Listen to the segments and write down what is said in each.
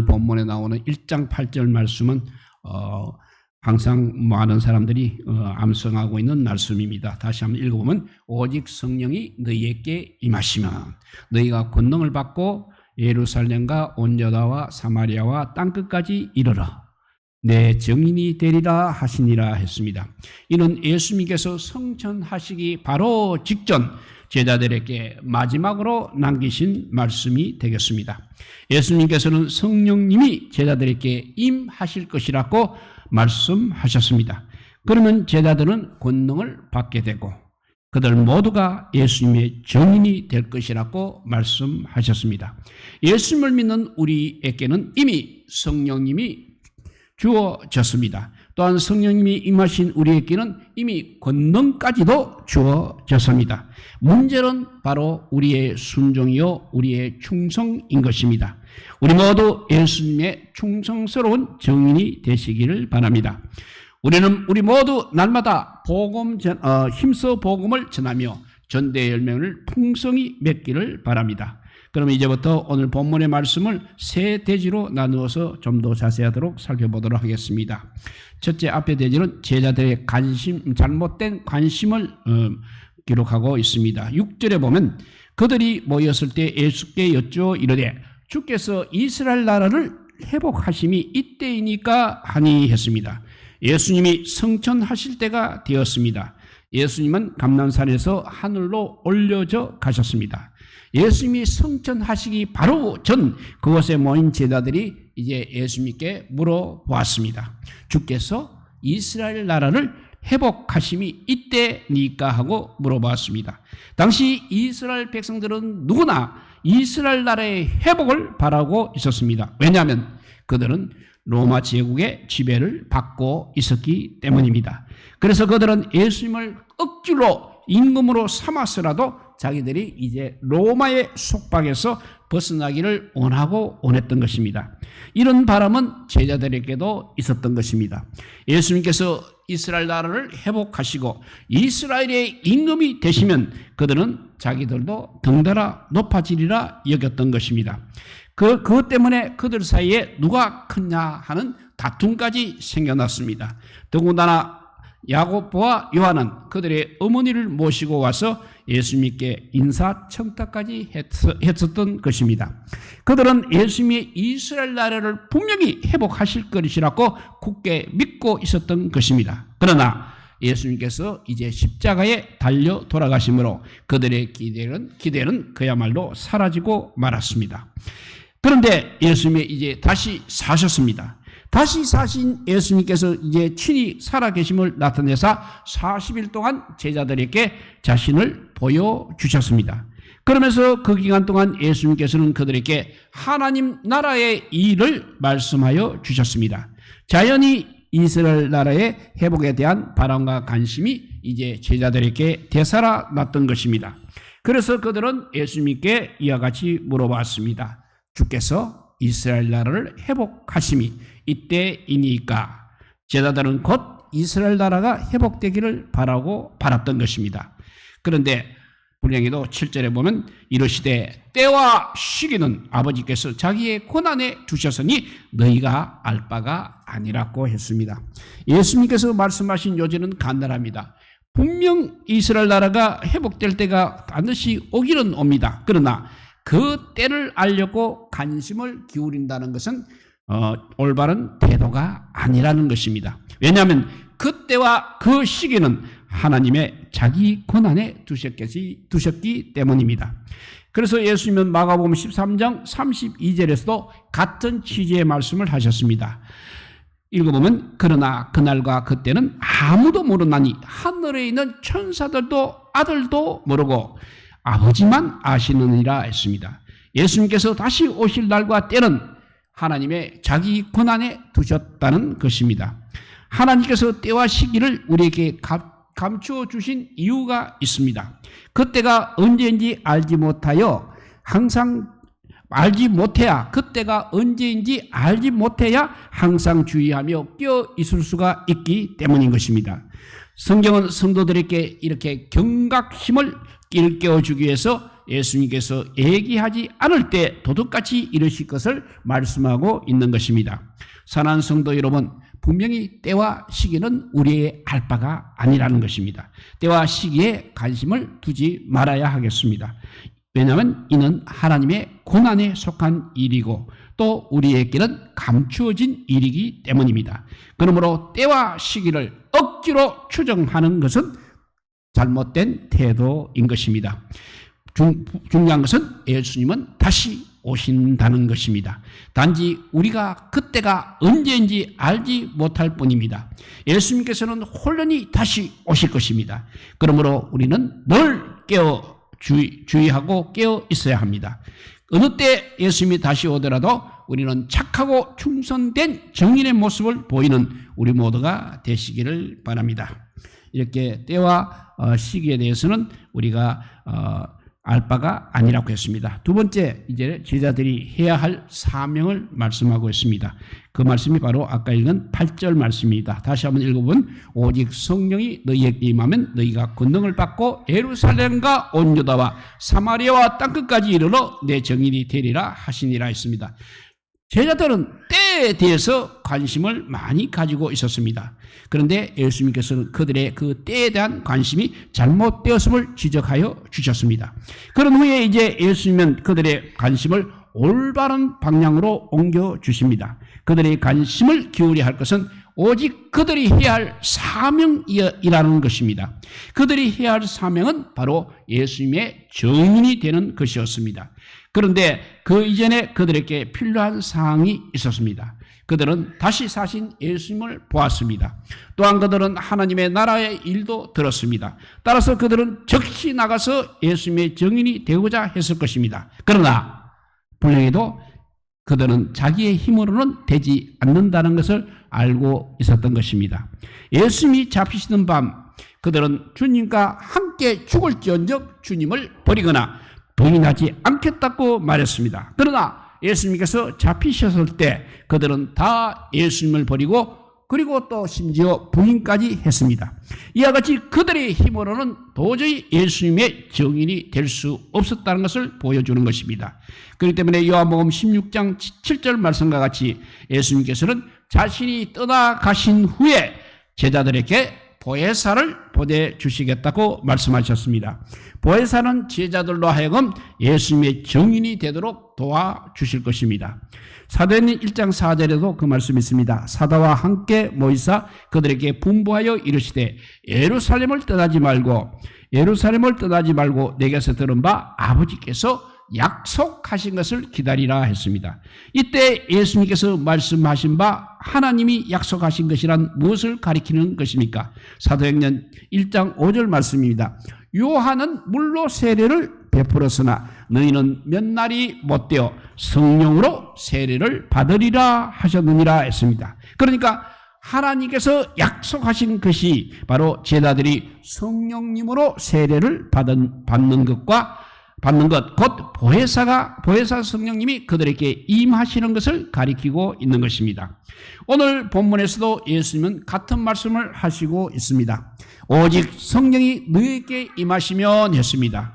오늘 본문에 나오는 1장 8절 말씀은 어, 항상 많은 사람들이 어, 암송하고 있는 말씀입니다. 다시 한번 읽어보면 오직 성령이 너희에게 임하시면 너희가 권능을 받고 예루살렘과 온 여다와 사마리아와 땅 끝까지 이르러 내 증인이 되리라 하시니라 했습니다. 이는 예수님께서 성천하시기 바로 직전 제자들에게 마지막으로 남기신 말씀이 되겠습니다. 예수님께서는 성령님이 제자들에게 임하실 것이라고 말씀하셨습니다. 그러면 제자들은 권능을 받게 되고 그들 모두가 예수님의 증인이 될 것이라고 말씀하셨습니다. 예수님을 믿는 우리에게는 이미 성령님이 주어졌습니다. 또한 성령님이 임하신 우리에게는 이미 권능까지도 주어졌습니다. 문제는 바로 우리의 순종이요, 우리의 충성인 것입니다. 우리 모두 예수님의 충성스러운 정인이 되시기를 바랍니다. 우리는 우리 모두 날마다 복음 전, 어, 힘써 복음을 전하며 전대 열명을 풍성히 맺기를 바랍니다. 그럼 이제부터 오늘 본문의 말씀을 세 대지로 나누어서 좀 더 자세하도록 살펴보도록 하겠습니다. 첫째 앞에 대지는 제자들의 관심 잘못된 관심을 어, 기록하고 있습니다. 6절에 보면 그들이 모였을 때 예수께 여쭈어 이르되 주께서 이스라엘 나라를 회복하심이 이때이니까 하니 했습니다. 예수님이 성천하실 때가 되었습니다. 예수님은 감남산에서 하늘로 올려져 가셨습니다. 예수님이 성천하시기 바로 전 그곳에 모인 제자들이 이제 예수님께 물어보았습니다. 주께서 이스라엘 나라를 회복하심이 이때니까 하고 물어봤습니다. 당시 이스라엘 백성들은 누구나 이스라엘 나라의 회복을 바라고 있었습니다. 왜냐하면 그들은 로마 제국의 지배를 받고 있었기 때문입니다. 그래서 그들은 예수님을 억지로 임금으로 삼았으라도 자기들이 이제 로마의 속박에서 벗어나기를 원하고 원했던 것입니다. 이런 바람은 제자들에게도 있었던 것입니다. 예수님께서 이스라엘 나라를 회복하시고 이스라엘의 임금이 되시면 그들은 자기들도 덩달아 높아지리라 여겼던 것입니다. 그, 그것 때문에 그들 사이에 누가 크냐 하는 다툼까지 생겨났습니다. 더군다나 야고보와 요한은 그들의 어머니를 모시고 와서 예수님께 인사청탁까지 했었던 것입니다. 그들은 예수님이 이스라엘 나라를 분명히 회복하실 것이라고 굳게 믿고 있었던 것입니다. 그러나 예수님께서 이제 십자가에 달려 돌아가심으로 그들의 기대는, 기대는 그야말로 사라지고 말았습니다. 그런데 예수님이 이제 다시 사셨습니다. 다시 사신 예수님께서 이제 친히 살아계심을 나타내사 40일 동안 제자들에게 자신을 보여주셨습니다. 그러면서 그 기간 동안 예수님께서는 그들에게 하나님 나라의 일을 말씀하여 주셨습니다. 자연히 이스라엘 나라의 회복에 대한 바람과 관심이 이제 제자들에게 되살아났던 것입니다. 그래서 그들은 예수님께 이와 같이 물어봤습니다. 주께서 이스라엘 나라를 회복하심이 이때이니까 제자들은 곧 이스라엘 나라가 회복되기를 바라고 바랐던 것입니다. 그런데 불행히도 7절에 보면 이르시되 때와 시기는 아버지께서 자기의 고난에 두셨으니 너희가 알 바가 아니라고 했습니다. 예수님께서 말씀하신 요지는 간단합니다. 분명 이스라엘 나라가 회복될 때가 반드시 오기는 옵니다. 그러나 그 때를 알려고 관심을 기울인다는 것은 어, 올바른 태도가 아니라는 것입니다. 왜냐하면 그 때와 그 시기는 하나님의 자기 권한에 두셨기, 두셨기 때문입니다. 그래서 예수님은 마가복음 13장 32절에서도 같은 취지의 말씀을 하셨습니다. 읽어보면 그러나 그날과 그때는 아무도 모르나니 하늘에 있는 천사들도 아들도 모르고 아버지만 아시느니라 했습니다. 예수님께서 다시 오실 날과 때는 하나님의 자기 권한에 두셨다는 것입니다. 하나님께서 때와 시기를 우리에게 감추어 주신 이유가 있습니다. 그때가 언제인지 알지 못하여 항상 알지 못해야 그때가 언제인지 알지 못해야 항상 주의하며 껴 있을 수가 있기 때문인 것입니다. 성경은 성도들에게 이렇게 경각심을 일깨워 주기 위해서 예수님께서 얘기하지 않을 때 도둑같이 이르실 것을 말씀하고 있는 것입니다. 사랑하는 성도 여러분, 분명히 때와 시기는 우리의 알 바가 아니라는 것입니다. 때와 시기에 관심을 두지 말아야 하겠습니다. 왜냐하면 이는 하나님의 고난에 속한 일이고 또 우리에게는 감추어진 일이기 때문입니다. 그러므로 때와 시기를 억지로 추정하는 것은 잘못된 태도인 것입니다. 중, 중요한 것은 예수님은 다시 오신다는 것입니다. 단지 우리가 그때가 언제인지 알지 못할 뿐입니다. 예수님께서는 혼란히 다시 오실 것입니다. 그러므로 우리는 늘 깨어 주의, 주의하고 깨어 있어야 합니다. 어느 때 예수님이 다시 오더라도 우리는 착하고 충성된 정인의 모습을 보이는 우리 모두가 되시기를 바랍니다. 이렇게 때와 어, 시기에 대해서는 우리가 어, 알 바가 아니라고 했습니다. 두 번째 이제 제자들이 해야 할 사명을 말씀하고 있습니다. 그 말씀이 바로 아까 읽은 8절 말씀입니다. 다시 한번 읽어보면 오직 성령이 너희에게 임하면 너희가 권능을 받고 예루살렘과 온 유다와 사마리아와 땅끝까지 이르러 내 정인이 되리라 하시니라 했습니다. 제자들은 때 에 대해서 관심을 많이 가지고 있었습니다. 그런데 예수님께서는 그들의 그 때에 대한 관심이 잘못되었음을 지적하여 주셨습니다. 그런 후에 이제 예수님은 그들의 관심을 올바른 방향으로 옮겨 주십니다. 그들의 관심을 기울여야 할 것은 오직 그들이 해야 할 사명이라는 것입니다. 그들이 해야 할 사명은 바로 예수님의 정인이 되는 것이었습니다. 그런데 그 이전에 그들에게 필요한 사항이 있었습니다. 그들은 다시 사신 예수님을 보았습니다. 또한 그들은 하나님의 나라의 일도 들었습니다. 따라서 그들은 즉시 나가서 예수님의 정인이 되고자 했을 것입니다. 그러나 불행히도 그들은 자기의 힘으로는 되지 않는다는 것을 알고 있었던 것입니다. 예수님이 잡히시는 밤 그들은 주님과 함께 죽을지언정 주님을 버리거나 부인하지 않겠다고 말했습니다. 그러나 예수님께서 잡히셨을 때 그들은 다 예수님을 버리고 그리고 또 심지어 부인까지 했습니다. 이와 같이 그들의 힘으로는 도저히 예수님의 정인이 될 수 없었다는 것을 보여주는 것입니다. 그렇기 때문에 요한복음 16장 7절 말씀과 같이 예수님께서는 자신이 떠나가신 후에 제자들에게 보혜사를 보내주시겠다고 말씀하셨습니다. 보혜사는 제자들로 하여금 예수님의 정인이 되도록 도와주실 것입니다. 사도행전 1장 4절에도 그 말씀이 있습니다. 사도와 함께 모이사 그들에게 분부하여 이르시되 예루살렘을 떠나지 말고 예루살렘을 떠나지 말고 내게서 들은 바 아버지께서 약속하신 것을 기다리라 했습니다. 이때 예수님께서 말씀하신 바 하나님이 약속하신 것이란 무엇을 가리키는 것입니까? 사도행전 1장 5절 말씀입니다. 요한은 물로 세례를 베풀었으나 너희는 몇 날이 못되어 성령으로 세례를 받으리라 하셨느니라 했습니다. 그러니까 하나님께서 약속하신 것이 바로 제자들이 성령님으로 세례를 받은, 받는 것과 받는 것, 곧 보혜사가, 보혜사 성령님이 그들에게 임하시는 것을 가리키고 있는 것입니다. 오늘 본문에서도 예수님은 같은 말씀을 하시고 있습니다. 오직 성령이 너에게 임하시면 했습니다.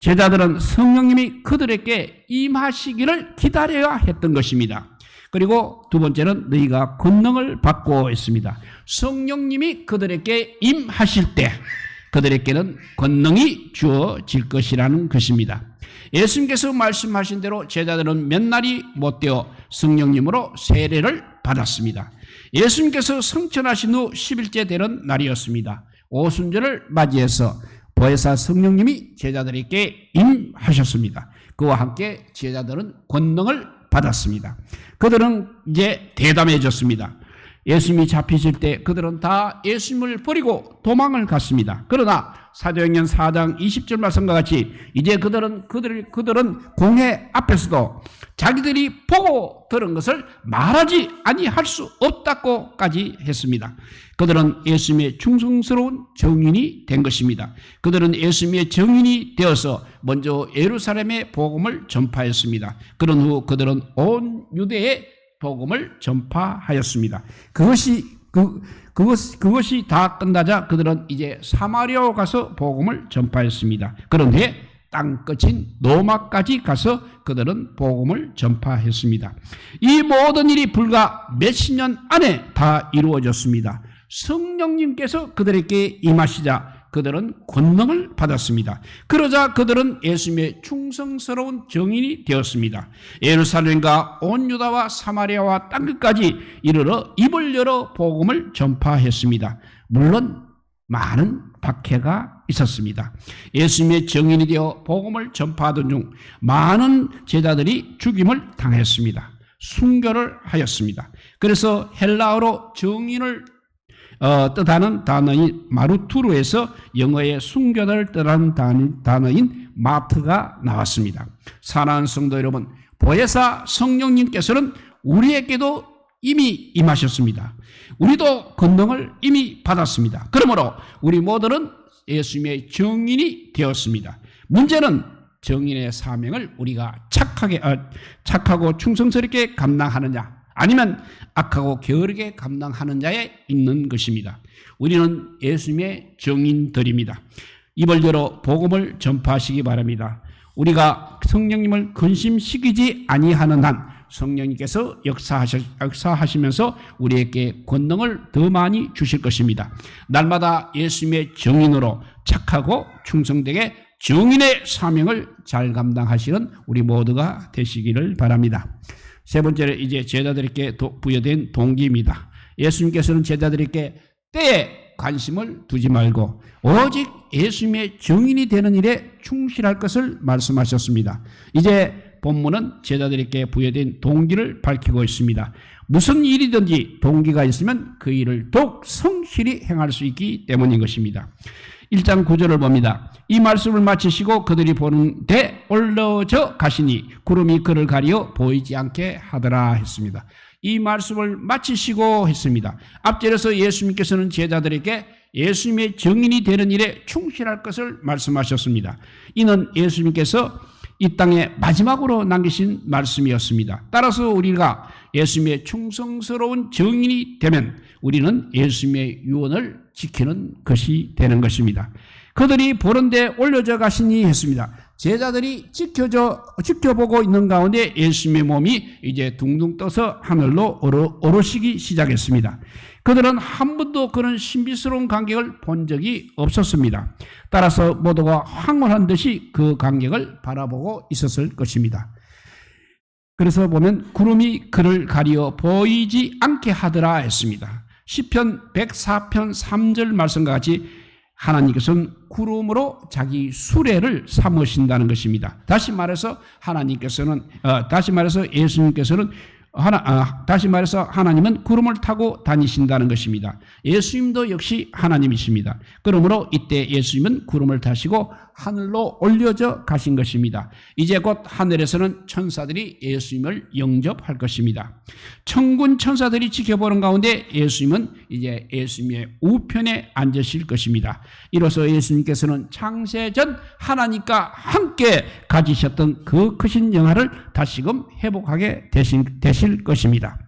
제자들은 성령님이 그들에게 임하시기를 기다려야 했던 것입니다. 그리고 두 번째는 너희가 권능을 받고 있습니다. 성령님이 그들에게 임하실 때 그들에게는 권능이 주어질 것이라는 것입니다. 예수님께서 말씀하신 대로 제자들은 몇 날이 못되어 성령님으로 세례를 받았습니다. 예수님께서 성천하신 후 10일째 되는 날이었습니다. 오순절을 맞이해서 보혜사 성령님이 제자들에게 임하셨습니다. 그와 함께 제자들은 권능을 받았습니다. 그들은 이제 대담해졌습니다. 예수님이 잡히실 때 그들은 다 예수님을 버리고 도망을 갔습니다. 그러나 사도행전 4장 20절 말씀과 같이 이제 그들은 그들 그들은 공회 앞에서도 자기들이 보고 들은 것을 말하지 아니할 수 없다고까지 했습니다. 그들은 예수님의 충성스러운 정인이 된 것입니다. 그들은 예수님의 정인이 되어서 먼저 예루살렘의 복음을 전파했습니다. 그런 후 그들은 온 유대에 복음을 전파하였습니다. 그것이 그 그것 그것이 다 끝나자 그들은 이제 사마리아로 가서 복음을 전파했습니다. 그런데 땅 끝인 노마까지 가서 그들은 복음을 전파했습니다. 이 모든 일이 불과 몇십 년 안에 다 이루어졌습니다. 성령님께서 그들에게 임하시자 그들은 권능을 받았습니다. 그러자 그들은 예수님의 충성스러운 정인이 되었습니다. 예루살렘과 온 유다와 사마리아와 땅끝까지 이르러 입을 열어 복음을 전파했습니다. 물론 많은 박해가 있었습니다. 예수님의 정인이 되어 복음을 전파하던 중 많은 제자들이 죽임을 당했습니다. 순교를 하였습니다. 그래서 헬라어로 정인을 어, 뜻하는 단어인 마루투르에서 영어의 순교를 뜻하는 단어인 마트가 나왔습니다. 사랑하는 성도 여러분, 보혜사 성령님께서는 우리에게도 이미 임하셨습니다. 우리도 권능을 이미 받았습니다. 그러므로 우리 모두는 예수님의 정인이 되었습니다. 문제는 정인의 사명을 우리가 착하게 어, 착하고 충성스럽게 감당하느냐 아니면 악하고 게으르게 감당하는 자에 있는 것입니다. 우리는 예수님의 정인들입니다. 입을 열어 복음을 전파하시기 바랍니다. 우리가 성령님을 근심시키지 아니하는 한 성령님께서 역사하시, 면서 우리에게 권능을 더 많이 주실 것입니다. 날마다 예수님의 정인으로 착하고 충성되게 정인의 사명을 잘 감당하시는 우리 모두가 되시기를 바랍니다. 세 번째로 이제 제자들에게 부여된 동기입니다. 예수님께서는 제자들에게 때에 관심을 두지 말고 오직 예수님의 정인이 되는 일에 충실할 것을 말씀하셨습니다. 이제 본문은 제자들에게 부여된 동기를 밝히고 있습니다. 무슨 일이든지 동기가 있으면 그 일을 더욱 성실히 행할 수 있기 때문인 것입니다. 1장 9절을 봅니다. 이 말씀을 마치시고 그들이 보는데 올라져 가시니 구름이 그를 가리어 보이지 않게 하더라 했습니다. 이 말씀을 마치시고 했습니다. 앞절에서 예수님께서는 제자들에게 예수님의 정인이 되는 일에 충실할 것을 말씀하셨습니다. 이는 예수님께서 이 땅에 마지막으로 남기신 말씀이었습니다. 따라서 우리가 예수님의 충성스러운 정인이 되면 우리는 예수님의 유언을 지키는 것이 되는 것입니다. 그들이 보는데 올려져 가시니 했습니다. 제자들이 지켜져, 지켜보고 있는 가운데 예수님의 몸이 이제 둥둥 떠서 하늘로 오르, 오르시기 시작했습니다. 그들은 한 번도 그런 신비스러운 간격을 본 적이 없었습니다. 따라서 모두가 황홀한 듯이 그 간격을 바라보고 있었을 것입니다. 그래서 보면 구름이 그를 가리어 보이지 않게 하더라 했습니다. 시편 104편 3절 말씀과 같이 하나님께서는 구름으로 자기 수레를 삼으신다는 것입니다. 다시 말해서 하나님께서는 어, 다시 말해서 예수님께서는 하나, 아, 다시 말해서 하나님은 구름을 타고 다니신다는 것입니다. 예수님도 역시 하나님이십니다. 그러므로 이때 예수님은 구름을 타시고 하늘로 올려져 가신 것입니다. 이제 곧 하늘에서는 천사들이 예수님을 영접할 것입니다. 천군 천사들이 지켜보는 가운데 예수님은 이제 예수님의 우편에 앉으실 것입니다. 이로써 예수님께서는 창세전 하나님과 함께 가지셨던 그 크신 영화를 다시금 회복하게 되실, 되실 것입니다.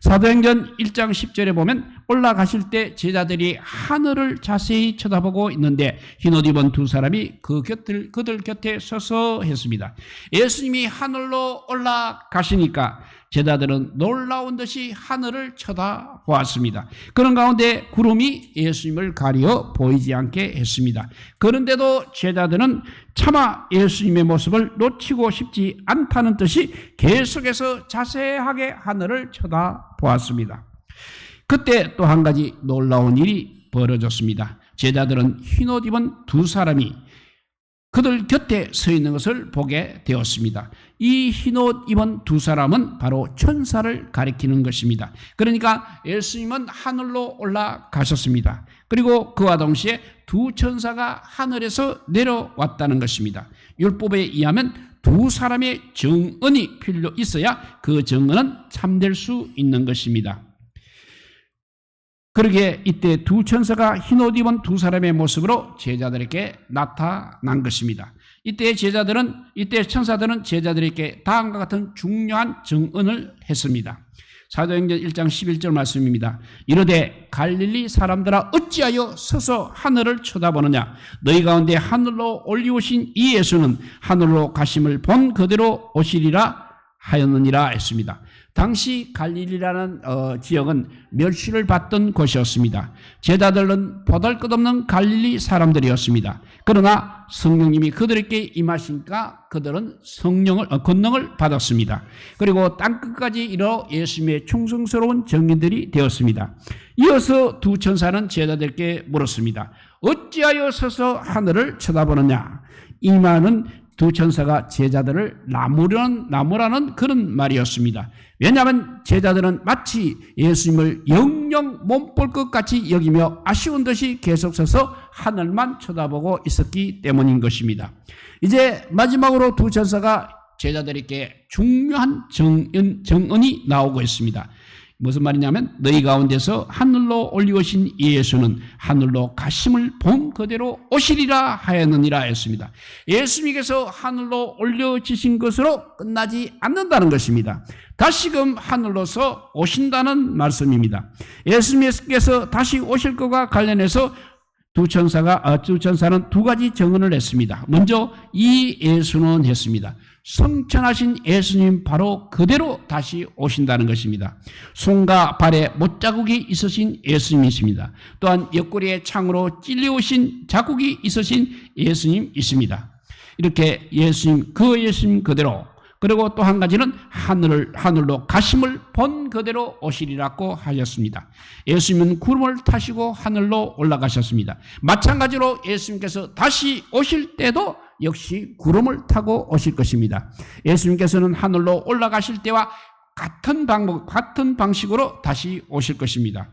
사도행전 1장 10절에 보면 올라가실 때 제자들이 하늘을 자세히 쳐다보고 있는데 흰옷 입은 두 사람이 그 곁을 그들 곁에 서서 했습니다. 예수님이 하늘로 올라가시니까 제자들은 놀라운 듯이 하늘을 쳐다보았습니다. 그런 가운데 구름이 예수님을 가려 보이지 않게 했습니다. 그런데도 제자들은 차마 예수님의 모습을 놓치고 싶지 않다는 뜻이 계속해서 자세하게 하늘을 쳐다보았습니다. 그때 또 한 가지 놀라운 일이 벌어졌습니다. 제자들은 흰옷 입은 두 사람이 그들 곁에 서 있는 것을 보게 되었습니다. 이 흰옷 입은 두 사람은 바로 천사를 가리키는 것입니다. 그러니까 예수님은 하늘로 올라가셨습니다. 그리고 그와 동시에 두 천사가 하늘에서 내려왔다는 것입니다. 율법에 의하면 두 사람의 정언이 필요 있어야 그 정언은 참될 수 있는 것입니다. 그러게 이때 두 천사가 흰 옷 입은 두 사람의 모습으로 제자들에게 나타난 것입니다. 이때 제자들은 이때 천사들은 제자들에게 다음과 같은 중요한 정언을 했습니다. 사도행전 1장 11절 말씀입니다. 이르되 갈릴리 사람들아 어찌하여 서서 하늘을 쳐다보느냐 너희 가운데 하늘로 올리오신 이 예수는 하늘로 가심을 본 그대로 오시리라 하였느니라 했습니다. 당시 갈릴리라는 어, 지역은 멸시를 받던 곳이었습니다. 제자들은 보잘것없는 갈릴리 사람들이었습니다. 그러나 성령님이 그들에게 임하시니까 그들은 성령을 어, 권능을 받았습니다. 그리고 땅 끝까지 이르러 예수님의 충성스러운 정인들이 되었습니다. 이어서 두 천사는 제자들께 물었습니다. 어찌하여 서서 하늘을 쳐다보느냐? 이 말은 두 천사가 제자들을 나무라는, 나무라는 그런 말이었습니다. 왜냐하면 제자들은 마치 예수님을 영영 못 볼 것 같이 여기며 아쉬운 듯이 계속 서서 하늘만 쳐다보고 있었기 때문인 것입니다. 이제 마지막으로 두 천사가 제자들에게 중요한 정은, 정언이 나오고 있습니다. 무슨 말이냐면 너희 가운데서 하늘로 올리오신 이 예수는 하늘로 가심을 본 그대로 오시리라 하였느니라 했습니다. 예수님께서 하늘로 올려지신 것으로 끝나지 않는다는 것입니다. 다시금 하늘로서 오신다는 말씀입니다. 예수님께서 다시 오실 것과 관련해서 두 천사가 어, 두 천사는 두 가지 정언을 했습니다. 먼저 이 예수는 했습니다. 성천하신 예수님 바로 그대로 다시 오신다는 것입니다. 손과 발에 못자국이 있으신 예수님이십니다. 또한 옆구리에 창으로 찔려오신 자국이 있으신 예수님이십니다. 이렇게 예수님 그 예수님 그대로 그리고 또 한 가지는 하늘을 하늘로 가심을 본 그대로 오시리라고 하셨습니다. 예수님은 구름을 타시고 하늘로 올라가셨습니다. 마찬가지로 예수님께서 다시 오실 때도 역시 구름을 타고 오실 것입니다. 예수님께서는 하늘로 올라가실 때와 같은 방법, 같은 방식으로 다시 오실 것입니다.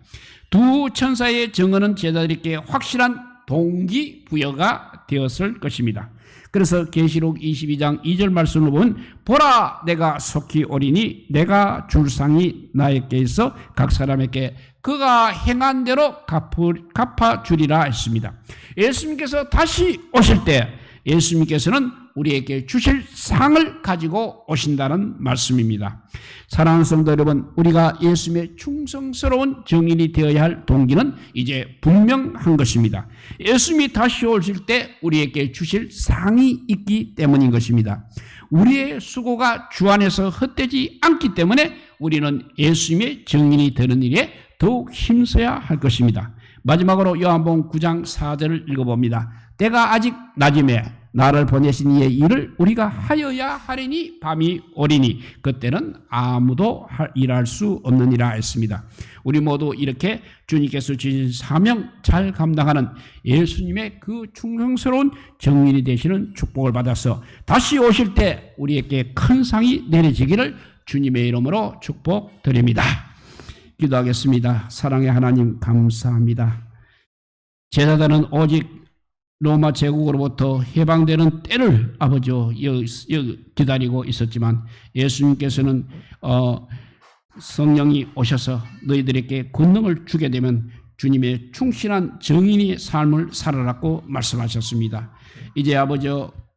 두 천사의 증언은 제자들에게 확실한 동기부여가 되었을 것입니다. 그래서 계시록 22장 2절 말씀을 보면 보라 내가 속히 오리니 내가 줄 상이 나에게 있어 각 사람에게 그가 행한 대로 갚아 주리라 했습니다. 예수님께서 다시 오실 때 예수님께서는 우리에게 주실 상을 가지고 오신다는 말씀입니다. 사랑하는 성도 여러분, 우리가 예수님의 충성스러운 정인이 되어야 할 동기는 이제 분명한 것입니다. 예수님이 다시 오실 때 우리에게 주실 상이 있기 때문인 것입니다. 우리의 수고가 주 안에서 헛되지 않기 때문에 우리는 예수님의 정인이 되는 일에 더욱 힘써야 할 것입니다. 마지막으로 요한복음 9장 4절을 읽어봅니다. 때가 아직 낮음에 나를 보내신 이의 일을 우리가 하여야 하리니 밤이 오리니 그때는 아무도 일할 수 없느니라 했습니다. 우리 모두 이렇게 주님께서 주신 사명 잘 감당하는 예수님의 그 충성스러운 정인이 되시는 축복을 받아서 다시 오실 때 우리에게 큰 상이 내려지기를 주님의 이름으로 축복드립니다. 기도하겠습니다. 사랑의 하나님 감사합니다. 제자들은 오직 로마 제국으로부터 해방되는 때를 아버지 기다리고 있었지만 예수님께서는 어, 성령이 오셔서 너희들에게 권능을 주게 되면 주님의 충실한 정인의 삶을 살아라고 말씀하셨습니다. 이제 아버지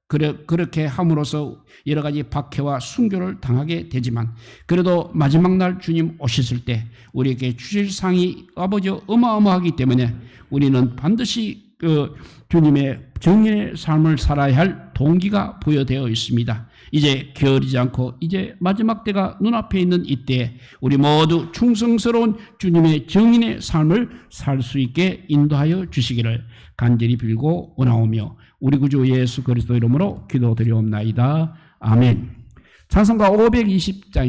그렇게 함으로써 여러 가지 박해와 순교를 당하게 되지만 그래도 마지막 날 주님 오셨을 때 우리에게 주실 상이 아버지 어마어마하기 때문에 우리는 반드시 그 주님의 정인의 삶을 살아야 할 동기가 부여되어 있습니다. 이제 게으르지 않고 이제 마지막 때가 눈앞에 있는 이때 우리 모두 충성스러운 주님의 정인의 삶을 살 수 있게 인도하여 주시기를 간절히 빌고 원하오며 우리 구주 예수 그리스도 이름으로 기도드리옵나이다. 아멘. 찬송가 520장